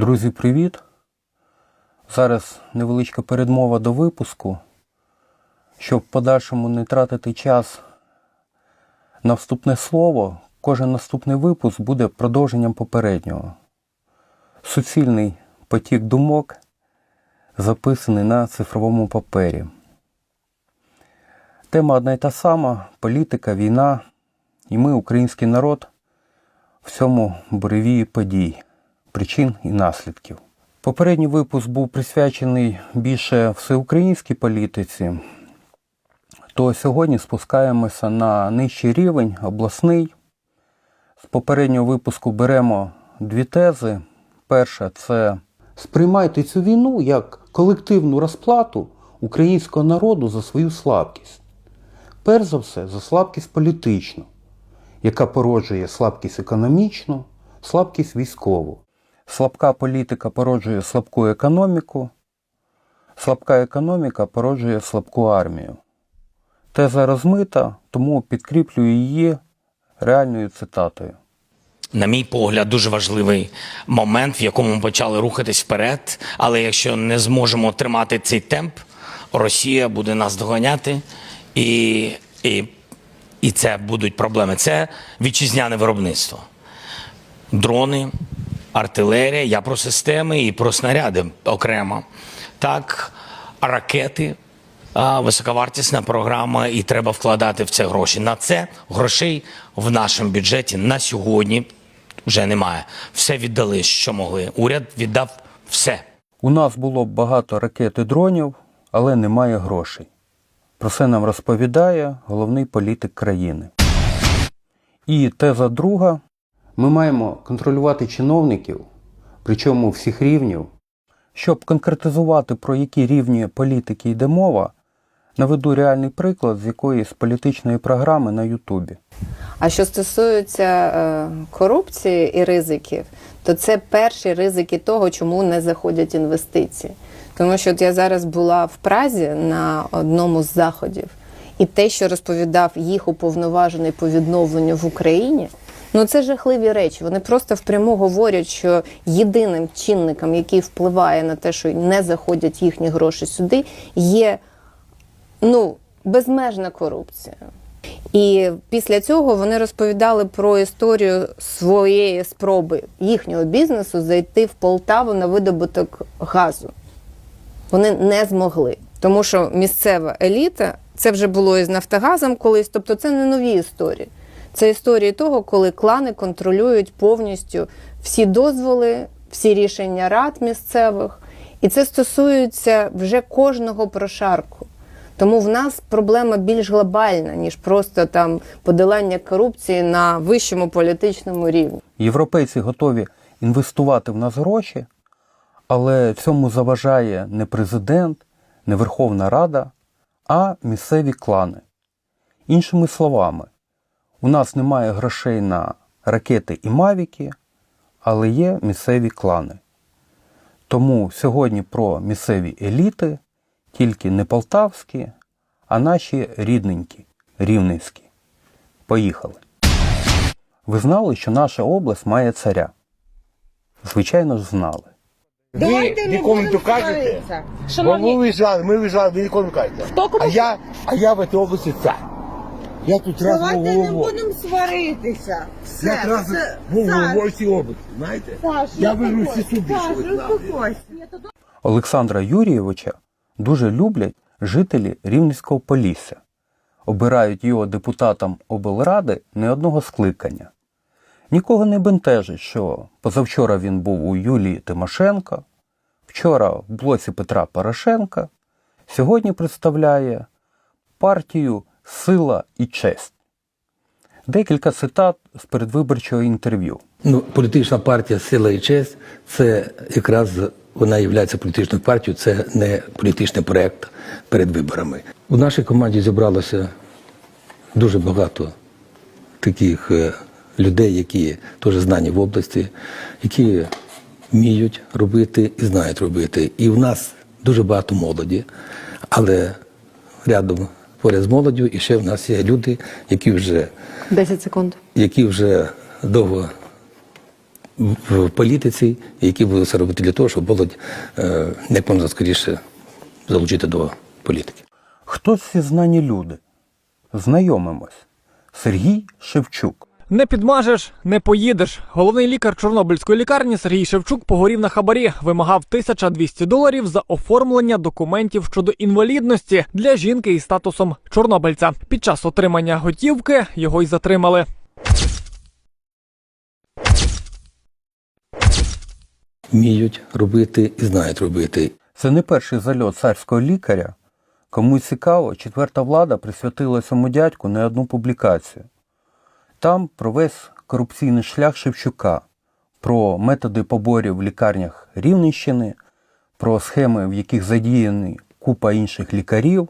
Друзі, привіт! Зараз невеличка передмова до випуску. Щоб в подальшому не тратити час на вступне слово, кожен наступний випуск буде продовженням попереднього. Суцільний потік думок записаний на цифровому папері. Тема одна й та сама політика, війна, і ми, український народ, в цьому буревії подій, причин і наслідків. Попередній випуск був присвячений більше всеукраїнській політиці, то сьогодні спускаємося на нижчий рівень, обласний. З попереднього випуску беремо дві тези. Перша це сприймайте цю війну як колективну розплату українського народу за свою слабкість. Перш за все, за слабкість політичну, яка породжує слабкість економічну, слабкість військову. Слабка політика породжує слабку економіку, слабка економіка породжує слабку армію. Теза розмита, тому підкріплюю її реальною цитатою. На мій погляд, дуже важливий момент, в якому ми почали рухатись вперед. Але якщо не зможемо тримати цей темп, Росія буде нас доганяти, і, і, і це будуть проблеми. Це вітчизняне виробництво. Дрони, артилерія, я про системи і про снаряди окремо. Так, ракети, високовартісна програма, і треба вкладати в це гроші. На це грошей в нашому бюджеті на сьогодні вже немає. Все віддали, що могли. Уряд віддав все. У нас було багато ракет і дронів, але немає грошей. Про це нам розповідає головний політик країни. І теза друга: ми маємо контролювати чиновників, причому всіх рівнів. Щоб конкретизувати, про які рівні політики йде мова, наведу реальний приклад з якоїсь політичної програми на Ютубі. А що стосується е, корупції і ризиків, то це перші ризики того, чому не заходять інвестиції. Тому що от я зараз була в Празі на одному з заходів, і те, що розповідав їх уповноважений по відновленню в Україні, ну це жахливі речі. Вони просто впряму говорять, що єдиним чинником, який впливає на те, що не заходять їхні гроші сюди, є ну, безмежна корупція. І після цього вони розповідали про історію своєї спроби їхнього бізнесу зайти в Полтаву на видобуток газу. Вони не змогли, тому що місцева еліта це вже було із Нафтогазом колись, тобто це не нові історії. Це історії того, коли клани контролюють повністю всі дозволи, всі рішення рад місцевих. І це стосується вже кожного прошарку. Тому в нас проблема більш глобальна, ніж просто там подолання корупції на вищому політичному рівні. Європейці готові інвестувати в нас гроші, але цьому заважає не президент, не Верховна Рада, а місцеві клани. Іншими словами, у нас немає грошей на ракети і мавіки, але є місцеві клани. Тому сьогодні про місцеві еліти, тільки не полтавські, а наші рідненькі, рівненські. Поїхали. Ви знали, що наша область має царя? Звичайно ж, знали. Ви Давайте не нікому не будемо докажете, сваритися. бо ви виїжджали, ми виїжджали, ви нікому не кажете. Хто кому А я, а я в цій області цар. Я тут раз давайте не головою. будемо сваритися. Все, Я раз це- був Саш, головою області, знаєте? Саш, Я вижу всі суди, Саш, ви знали. успокойся. Олександра Юрійовича дуже люблять жителі Рівненського Полісся. Обирають його депутатом облради не одного скликання. Нікого не бентежить, що позавчора він був у Юлії Тимошенко, вчора в блоці Петра Порошенка, сьогодні представляє партію Сила і честь. Декілька цитат з передвиборчого інтерв'ю. Ну, політична партія Сила і честь це якраз вона є політичною партією, це не політичний проєкт перед виборами. У нашій команді зібралося дуже багато таких е, людей, які теж знані в області, які вміють робити і знають робити. І в нас дуже багато молоді, але рядом поряд з молоддю, і ще в нас є люди, які вже 10 секунд. які вже довго в політиці, які будуть це робити для того, щоб молодь е, як можна скоріше залучити до політики. Хто ці знані люди? Знайомимось. Сергій Шевчук. Не підмажеш, не поїдеш. Головний лікар Чорнобильської лікарні Сергій Шевчук погорів на хабарі, вимагав 1200 доларів за оформлення документів щодо інвалідності для жінки із статусом чорнобильця. Під час отримання готівки його й затримали. Вміють робити і знають робити. Це не перший зальот царського лікаря. Кому цікаво, четверта влада присвятила цьому дядьку не одну публікацію. Там про весь корупційний шлях Шевчука, про методи поборів в лікарнях Рівненщини, про схеми, в яких задіяні купа інших лікарів,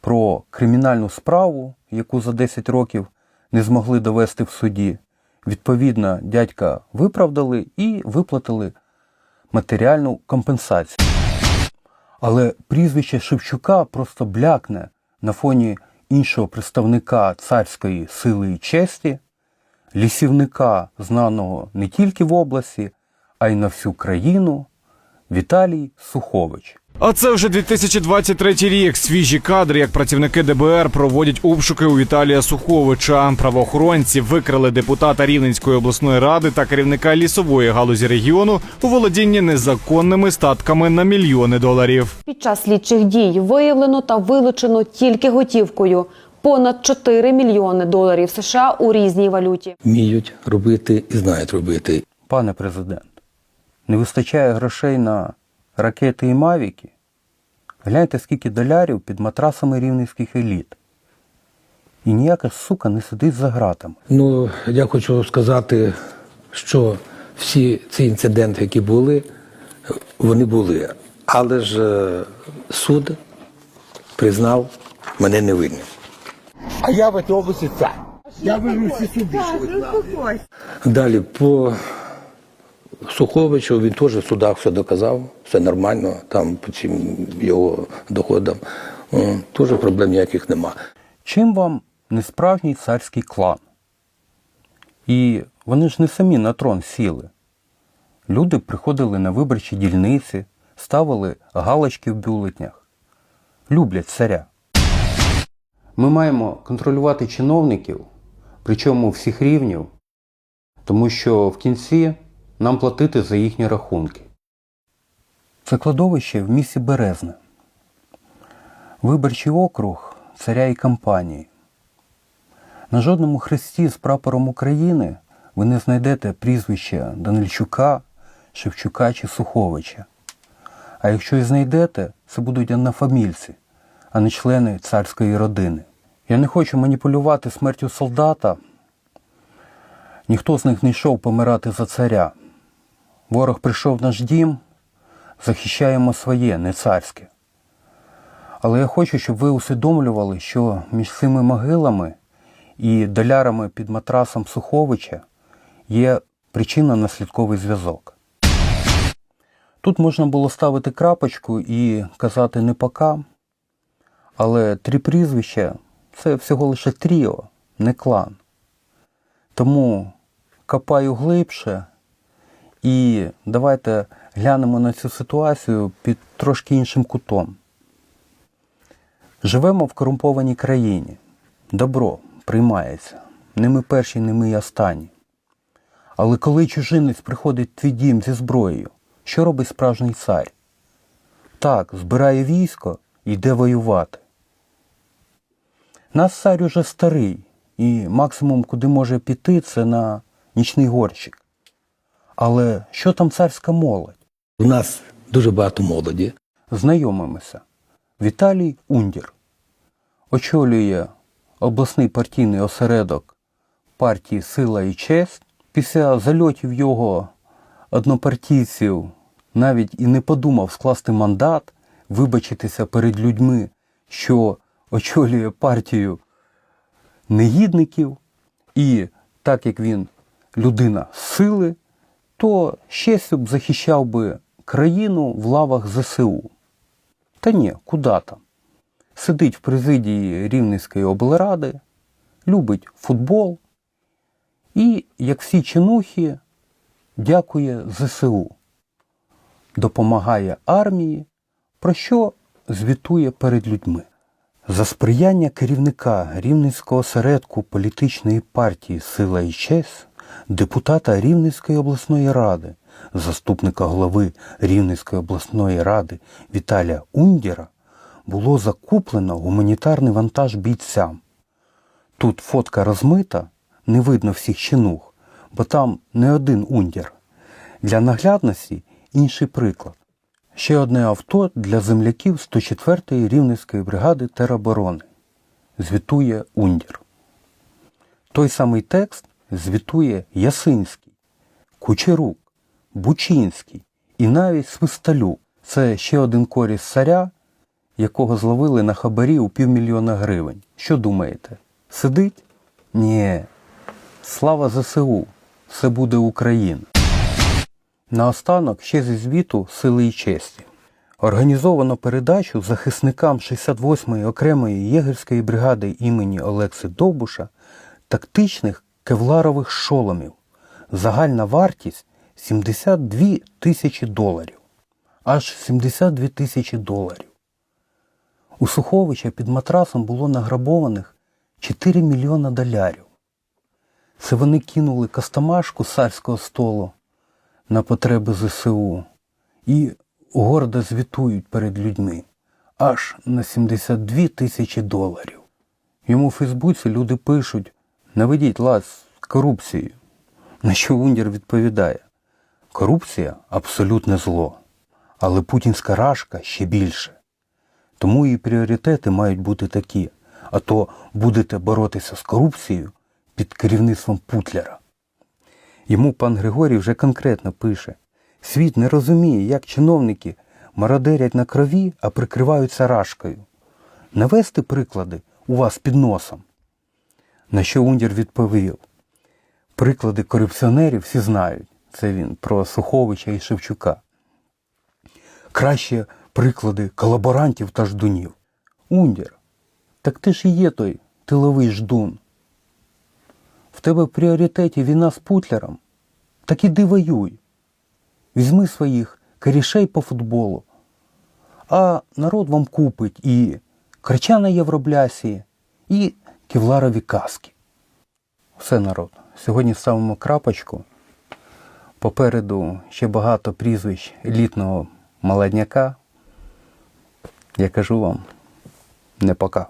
про кримінальну справу, яку за 10 років не змогли довести в суді. Відповідно, дядька виправдали і виплатили матеріальну компенсацію. Але прізвище Шевчука просто блякне на фоні іншого представника царської сили і честі, лісівника, знаного не тільки в області, а й на всю країну Віталій Сухович. А це вже 2023 рік. Свіжі кадри, як працівники ДБР проводять обшуки у Віталія Суховича. Правоохоронці викрили депутата Рівненської обласної ради та керівника лісової галузі регіону у володінні незаконними статками на мільйони доларів. Під час слідчих дій виявлено та вилучено тільки готівкою понад 4 мільйони доларів США у різній валюті. Вміють робити і знають робити. Пане президент, не вистачає грошей на ракети і мавіки? Гляньте, скільки долярів під матрасами рівненських еліт. І ніяка сука не сидить за ґратами. Ну, я хочу сказати, що всі ці інциденти, які були, вони були. Але ж е, суд признав мене невинним. А я в этой области царь. Я вижу всі суди. Далі по Суховичу він теж в судах все доказав, все нормально, там по цим його доходам. Теж проблем ніяких нема. Чим вам несправжній царський клан? І вони ж не самі на трон сіли. Люди приходили на виборчі дільниці, ставили галочки в бюлетнях. Люблять царя. Ми маємо контролювати чиновників, причому всіх рівнів, тому що в кінці нам платити за їхні рахунки. Це кладовище в місті Березне. Виборчий округ царя і компанії. На жодному хресті з прапором України ви не знайдете прізвища Данильчука, Шевчука чи Суховича. А якщо і знайдете, це будуть однофамільці, а не члени царської родини. Я не хочу маніпулювати смертю солдата. Ніхто з них не йшов помирати за царя. Ворог прийшов в наш дім, захищаємо своє, не царське. Але я хочу, щоб ви усвідомлювали, що між цими могилами і долярами під матрасом Суховича є причинно-наслідковий зв'язок. Тут можна було ставити крапочку і казати не пока, але три прізвища це всього лише тріо, не клан. Тому копаю глибше і давайте глянемо на цю ситуацію під трошки іншим кутом. Живемо в корумпованій країні. Добро приймається. Не ми перші, не ми останні. Але коли чужинець приходить в твій дім зі зброєю, що робить справжній цар? Так, збирає військо і йде воювати. Наш цар уже старий, і максимум, куди може піти, це на нічний горщик. Але що там царська молодь? У нас дуже багато молоді. Знайомимося. Віталій Ундір очолює обласний партійний осередок партії Сила і честь. Після зальотів його однопартійців навіть і не подумав скласти мандат, вибачитися перед людьми, що очолює партію негідників, і так як він людина сили, то ще б захищав би країну в лавах ЗСУ. Та ні, куди там? Сидить в президії Рівненської облради, любить футбол і, як всі чинухи, дякує ЗСУ, допомагає армії, про що звітує перед людьми. За сприяння керівника Рівненського осередку політичної партії Сила і честь, депутата Рівненської обласної ради, заступника голови Рівненської обласної ради Віталія Ундіра було закуплено гуманітарний вантаж бійцям. Тут фотка розмита, не видно всіх чинух, бо там не один ундір. Для наглядності інший приклад. Ще одне авто для земляків 104-ї Рівненської бригади тероборони. Звітує Ундір. Той самий текст звітує Ясинський, Кучерук, Бучинський і навіть Свисталюк. Це ще один коріс царя, якого зловили на хабарі у півмільйона гривень. Що думаєте? Сидить? Ні. Слава ЗСУ! Все буде Україна. Наостанок ще зі звіту Сили і честі. Організовано передачу захисникам 68-ї окремої єгерської бригади імені Олекси Довбуша тактичних кевларових шоломів. Загальна вартість 72 тисячі доларів. Аж 72 тисячі доларів. У Суховича під матрасом було награбованих 4 мільйона долярів. Це вони кинули кастомашку царського столу на потреби ЗСУ і гордо звітують перед людьми аж на 72 тисячі доларів. Йому в Фейсбуці люди пишуть наведіть лад з корупцією. На що Ундір відповідає: корупція абсолютне зло, але путінська рашка ще більше. Тому і пріоритети мають бути такі, а то будете боротися з корупцією під керівництвом Путлера. Йому пан Григорій вже конкретно пише: світ не розуміє, як чиновники мародерять на крові, а прикриваються рашкою. Навести приклади у вас під носом. На що Ундір відповів: приклади корупціонерів всі знають. Це він про Суховича і Шевчука. Краще приклади колаборантів та ждунів. Ундір, так ти ж і є той тиловий ждун. В тебе в пріоритеті війна з Путлером? Так іди воюй. Візьми своїх корішей по футболу, а народ вам купить і крича на євроблясі, і кевларові каски. Все народ. Сьогодні ставимо крапочку. Попереду ще багато прізвищ елітного молодняка. Я кажу вам не пока.